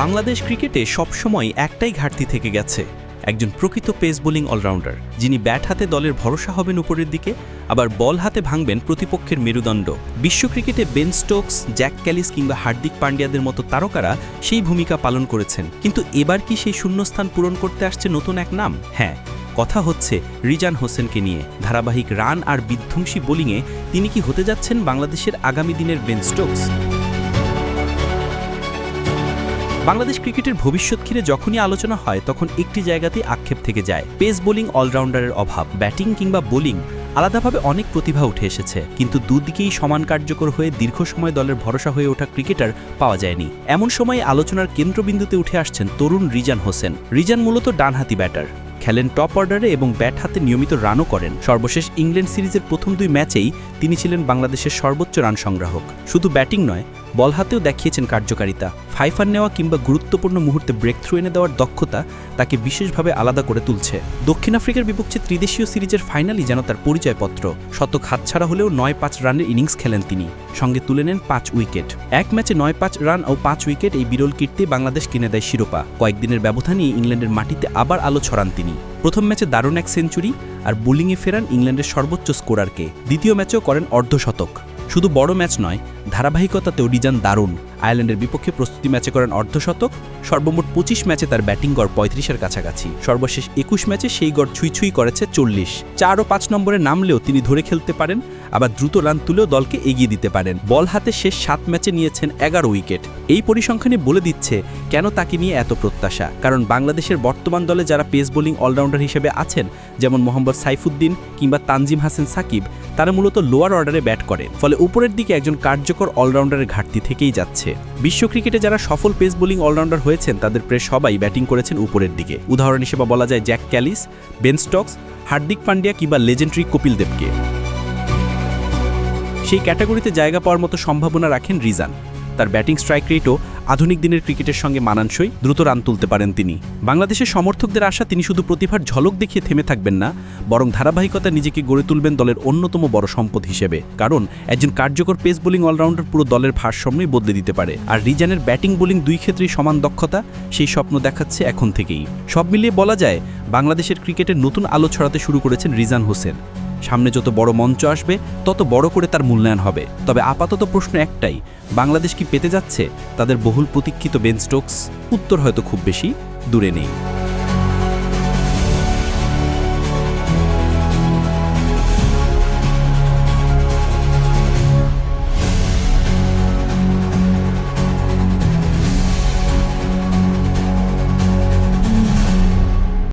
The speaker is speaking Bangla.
বাংলাদেশ ক্রিকেটে সবসময় একটাই ঘাটতি থেকে গেছে, একজন প্রকৃত পেস বোলিং অলরাউন্ডার, যিনি ব্যাট হাতে দলের ভরসা হবেন উপরের দিকে, আবার বল হাতে ভাঙবেন প্রতিপক্ষের মেরুদণ্ড। বিশ্ব ক্রিকেটে বেন স্টোকস, জ্যাক ক্যালিস কিংবা হার্দিক পান্ডিয়াদের মতো তারকারা সেই ভূমিকা পালন করেছেন। কিন্তু এবার কি সেই শূন্যস্থান পূরণ করতে আসছে নতুন এক নাম? হ্যাঁ কথা হচ্ছে রিজান হোসেনকে নিয়ে। ধারাবাহিক রান আর বিধ্বংসী বোলিংয়ে তিনি কি হতে যাচ্ছেন বাংলাদেশের আগামী দিনের বেন স্টোকস? বাংলাদেশ ক্রিকেটের ভবিষ্যৎ ঘিরে যখনই আলোচনা হয়, তখন একটি জায়গাতেই আক্ষেপ থেকে যায়। পেস বোলিং অলরাউন্ডারের অভাব, ব্যাটিং কিংবা বোলিং আলাদাভাবে অনেক প্রতিভা উঠে এসেছে, কিন্তু দুদিকেই সমান কার্যকর হয়ে দীর্ঘ সময় দলের ভরসা হয়ে ওঠা ক্রিকেটার পাওয়া যায়নি। এমন সময়ে আলোচনার কেন্দ্রবিন্দুতে উঠে আসছেন তরুণ রিজান হোসেন। রিজান মূলত ডানহাতি ব্যাটার। খেলেন টপ অর্ডারে এবং ব্যাট হাতে নিয়মিত রানও করেন। সর্বশেষ ইংল্যান্ড সিরিজের প্রথম দুই ম্যাচেই তিনি ছিলেন বাংলাদেশের সর্বোচ্চ রান সংগ্রাহক। শুধু ব্যাটিং নয় বল হাতেও দেখিয়েছেন কার্যকারিতা। ফাইফার নেওয়া কিংবা গুরুত্বপূর্ণ মুহূর্তে ব্রেক থ্রু এনে দেওয়ার দক্ষতা তাকে বিশেষভাবে আলাদা করে তুলছে। দক্ষিণ আফ্রিকার বিপক্ষে ত্রিদেশীয় সিরিজের ফাইনালই যেন তার পরিচয়পত্র। শতক হাতছাড়া হলেও নয় পাঁচ রানের ইনিংস খেলেন তিনি। সঙ্গে তুলে নেন পাঁচ উইকেট। এক ম্যাচে নয় পাঁচ রান ও পাঁচ উইকেট এই বিরল কীর্তি বাংলাদেশ কিনে দেয় শিরোপা। কয়েকদিনের ব্যবধানেই ইংল্যান্ডের মাটিতে আবার আলো ছড়ান তিনি। প্রথম ম্যাচে দারুণ এক সেঞ্চুরি আর বোলিংয়ে ফেরান ইংল্যান্ডের সর্বোচ্চ স্কোরারকে। দ্বিতীয় ম্যাচেও করেন অর্ধশতক শুধু বড় ম্যাচ নয় ধারাবাহিকতাতেও রিজান দারুণ। আয়ারল্যান্ডের বিপক্ষে প্রস্তুতি ম্যাচে করেন অর্ধশতক সর্বমোট পঁচিশ ম্যাচে তার ব্যাটিং গড় পঁয়ত্রিশের কাছাকাছি। সর্বশেষ একুশ ম্যাচে সেই গড় ছুঁই ছুঁই করেছে চল্লিশ। চার ও পাঁচ নম্বরে নামলেও তিনি ধরে খেলতে পারেন, আবার দ্রুত রান তুলেও দলকে এগিয়ে দিতে পারেন। বল হাতে শেষ সাত ম্যাচে নিয়েছেন এগারো উইকেট। এই পরিসংখ্যানে বলে দিচ্ছে, কেন তাকে নিয়ে এত প্রত্যাশা? কারণ বাংলাদেশের বর্তমান দলে যারা পেস বোলিং অলরাউন্ডার হিসেবে আছেন, যেমন মোহাম্মদ সাইফুদ্দিন কিংবা তানজিম হাসান সাকিব, তারা মূলত লোয়ার অর্ডারে ব্যাট করেন ফলে উপরের দিকে একজন কার্যকর অলরাউন্ডারের ঘাটতি থেকেই যাচ্ছে। বিশ্ব ক্রিকেটে যারা সফল পেস বোলিং অলরাউন্ডার হয়েছেন তাদের প্রায় সবাই ব্যাটিং করেছেন উপরের দিকে। উদাহরণ হিসেবে বলা যায় Jack Kallis, Ben Stokes, Hardik Pandya কিংবা লেজেন্ডারি কপিল দেবকে। সেই ক্যাটাগরিতে জায়গা পাওয়ার মতো সম্ভাবনা রাখেন রিজান। তার ব্যাটিং স্ট্রাইক রেটও আধুনিক দিনের ক্রিকেটের সঙ্গে মানানসই দ্রুত রান তুলতে পারেন তিনি। বাংলাদেশের সমর্থকদের আশা, তিনি শুধু প্রতিভার ঝলক দেখিয়ে থেমে থাকবেন না, বরং ধারাবাহিকতা নিজেকে গড়ে তুলবেন দলের অন্যতম বড় সম্পদ হিসেবে। কারণ, একজন কার্যকর পেস বোলিং অলরাউন্ডার পুরো দলের ভারসাম্যই বদলে দিতে পারে। আর রিজানের ব্যাটিং বোলিং দুই ক্ষেত্রেই সমান দক্ষতা, সেই স্বপ্ন দেখাচ্ছে এখন থেকেই। সব মিলিয়ে বলা যায়, বাংলাদেশের ক্রিকেটের নতুন আলো ছড়াতে শুরু করেছেন রিজান হোসেন। সামনে যত বড় মঞ্চ আসবে, তত বড় করে তার মূল্যায়ন হবে। তবে আপাতত প্রশ্ন একটাই, বাংলাদেশ কি পেতে যাচ্ছে? তাদের বহুল প্রতীক্ষিত বেন স্টোকস উত্তর হয়তো খুব বেশি দূরে নেই।